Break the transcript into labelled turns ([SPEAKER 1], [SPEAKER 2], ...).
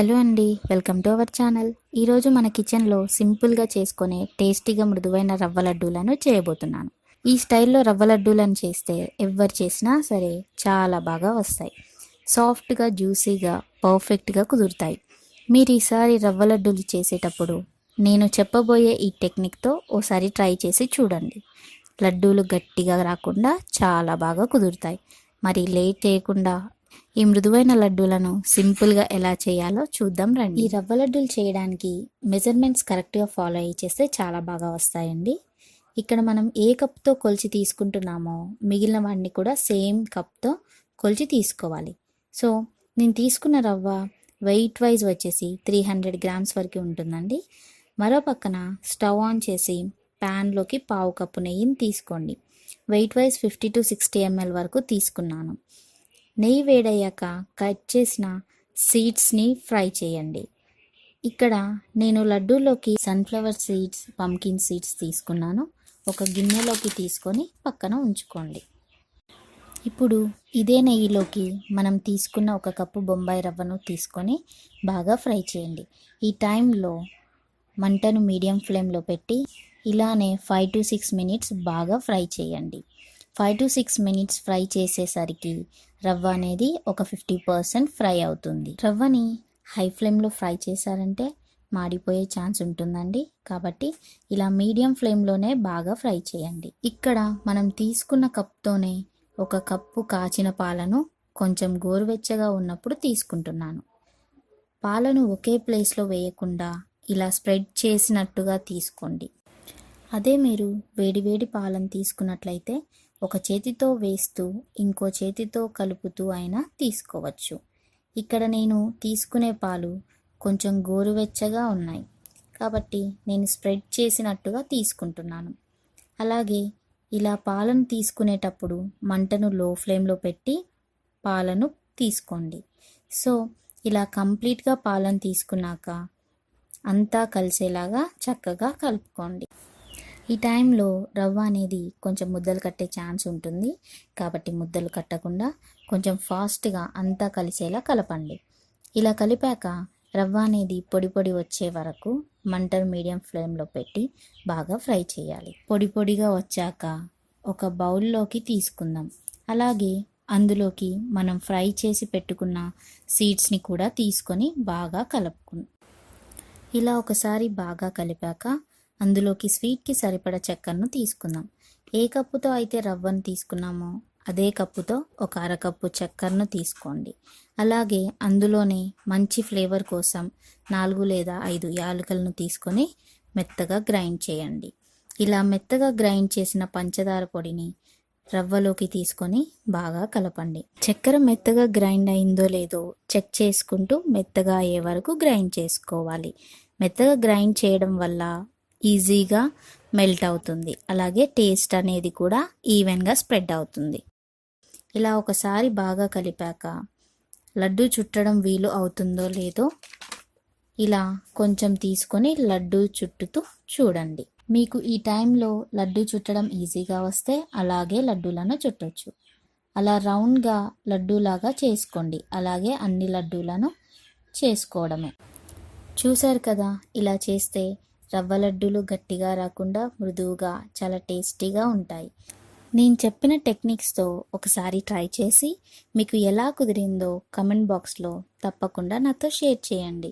[SPEAKER 1] Hello అండి welcome to our channel. ఈరోజు మన కిచెన్లో సింపుల్గా చేసుకునే టేస్టీగా మృదువైన రవ్వ లడ్డూలను చేయబోతున్నాను. ఈ స్టైల్లో రవ్వ లడ్డూలను చేస్తే ఎవరు చేసినా సరే చాలా బాగా వస్తాయి. సాఫ్ట్గా జ్యూసీగా పర్ఫెక్ట్గా కుదురుతాయి. మీరు ఈసారి రవ్వ లడ్డూలు చేసేటప్పుడు నేను చెప్పబోయే ఈ టెక్నిక్తో ఓసారి ట్రై చేసి చూడండి. లడ్డూలు గట్టిగా రాకుండా చాలా బాగా కుదురుతాయి. మరి లేట్ చేయకుండా ఈ మృదువైన లడ్డూలను సింపుల్గా ఎలా చేయాలో చూద్దాం రండి. ఈ రవ్వ లడ్డూలు చేయడానికి మెజర్మెంట్స్ కరెక్ట్గా ఫాలో అయ్యి చేస్తే చాలా బాగా వస్తాయండి. ఇక్కడ మనం ఏ కప్తో కొలిచి తీసుకుంటున్నామో మిగిలిన వాటిని కూడా సేమ్ కప్తో కొలిచి తీసుకోవాలి. సో నేను తీసుకున్న రవ్వ వెయిట్ వైజ్ వచ్చేసి త్రీ హండ్రెడ్ గ్రామ్స్ వరకు ఉంటుందండి. మరో పక్కన స్టవ్ ఆన్ చేసి ప్యాన్లోకి పావు కప్పు నెయ్యిని తీసుకోండి. Weight wise fifty to sixty ML వరకు తీసుకున్నాను. నెయ్యి వేడయ్యాక కట్ చేసిన సీడ్స్ని ఫ్రై చేయండి. ఇక్కడ నేను లడ్డూలోకి సన్ఫ్లవర్ సీడ్స్ పంకిన్ సీడ్స్ తీసుకున్నాను. ఒక గిన్నెలోకి తీసుకొని పక్కన ఉంచుకోండి. ఇప్పుడు ఇదే నెయ్యిలోకి మనం తీసుకున్న ఒక కప్పు బొంబాయి రవ్వను తీసుకొని బాగా ఫ్రై చేయండి. ఈ టైంలో మంటను మీడియం ఫ్లేమ్లో పెట్టి ఇలానే ఫైవ్ టు సిక్స్ మినిట్స్ బాగా ఫ్రై చేయండి. Five to six minutes fry చేసేసరికి రవ్వ అనేది ఒక ఫిఫ్టీ పర్సెంట్ ఫ్రై అవుతుంది. రవ్వని హై ఫ్లేమ్లో ఫ్రై చేశారంటే మాడిపోయే ఛాన్స్ ఉంటుందండి. కాబట్టి ఇలా మీడియం ఫ్లేమ్లోనే బాగా ఫ్రై చేయండి. ఇక్కడ మనం తీసుకున్న కప్తోనే ఒక కప్పు కాచిన పాలను కొంచెం గోరువెచ్చగా ఉన్నప్పుడు తీసుకుంటున్నాను. పాలను ఒకే ప్లేస్లో వేయకుండా ఇలా స్ప్రెడ్ చేసినట్టుగా తీసుకోండి. అదే మీరు వేడివేడి పాలను తీసుకున్నట్లయితే ఒక చేతితో వేస్తూ ఇంకో చేతితో కలుపుతూ అయినా తీసుకోవచ్చు. ఇక్కడ నేను తీసుకునే పాలు కొంచెం గోరువెచ్చగా ఉన్నాయి. కాబట్టి నేను స్ప్రెడ్ చేసినట్టుగా తీసుకుంటున్నాను. అలాగే ఇలా పాలను తీసుకునేటప్పుడు మంటను లో ఫ్లేమ్లో పెట్టి పాలను తీసుకోండి. సో ఇలా కంప్లీట్గా పాలను తీసుకున్నాక అంతా కలిసేలాగా చక్కగా కలుపుకోండి. ఈ టైంలో రవ్వ అనేది కొంచెం ముద్దలు కట్టే ఛాన్స్ ఉంటుంది. కాబట్టి ముద్దలు కట్టకుండా కొంచెం ఫాస్ట్గా అంతా కలిసేలా కలపండి. ఇలా కలిపాక రవ్వ అనేది పొడి పొడి వచ్చే వరకు మంటను మీడియం ఫ్లేమ్లో పెట్టి బాగా ఫ్రై చేయాలి. పొడి పొడిగా వచ్చాక ఒక బౌల్లోకి తీసుకుందాం. అలాగే అందులోకి మనం ఫ్రై చేసి పెట్టుకున్న సీడ్స్ని కూడా తీసుకొని బాగా కలుపుకుందాం. ఇలా ఒకసారి బాగా కలిపాక అందులోకి స్వీట్కి సరిపడ చక్కెరను తీసుకుందాం. ఏ కప్పుతో అయితే రవ్వను తీసుకున్నామో అదే కప్పుతో ఒక అరకప్పు చక్కెరను తీసుకోండి. అలాగే అందులోనే మంచి ఫ్లేవర్ కోసం నాలుగు లేదా ఐదు యాలకులను తీసుకొని మెత్తగా గ్రైండ్ చేయండి. ఇలా మెత్తగా గ్రైండ్ చేసిన పంచదార పొడిని రవ్వలోకి తీసుకొని బాగా కలపండి. చక్కెర మెత్తగా గ్రైండ్ అయిందో లేదో చెక్ చేసుకుంటూ మెత్తగా అయ్యే వరకు గ్రైండ్ చేసుకోవాలి. మెత్తగా గ్రైండ్ చేయడం వల్ల ఈజీగా మెల్ట్ అవుతుంది. అలాగే టేస్ట్ అనేది కూడా ఈవెన్గా స్ప్రెడ్ అవుతుంది. ఇలా ఒకసారి బాగా కలిపాక లడ్డు చుట్టడం వీలు అవుతుందో లేదో ఇలా కొంచెం తీసుకొని లడ్డు చుట్టుతూ చూడండి. మీకు ఈ టైంలో లడ్డు చుట్టడం ఈజీగా వస్తే అలాగే లడ్డూలను చుట్టొచ్చు. అలా రౌండ్గా లడ్డూలాగా చేసుకోండి. అలాగే అన్ని లడ్డూలను చేసుకోవడమే. చూశారు కదా? ఇలా చేస్తే రవ్వ లడ్డూలు గట్టిగా రాకుండా మృదువుగా చాలా టేస్టీగా ఉంటాయి. నేను చెప్పిన టెక్నిక్స్తో ఒకసారి ట్రై చేసి మీకు ఎలా కుదిరిందో కమెంట్ బాక్స్లో తప్పకుండా నాతో షేర్ చేయండి.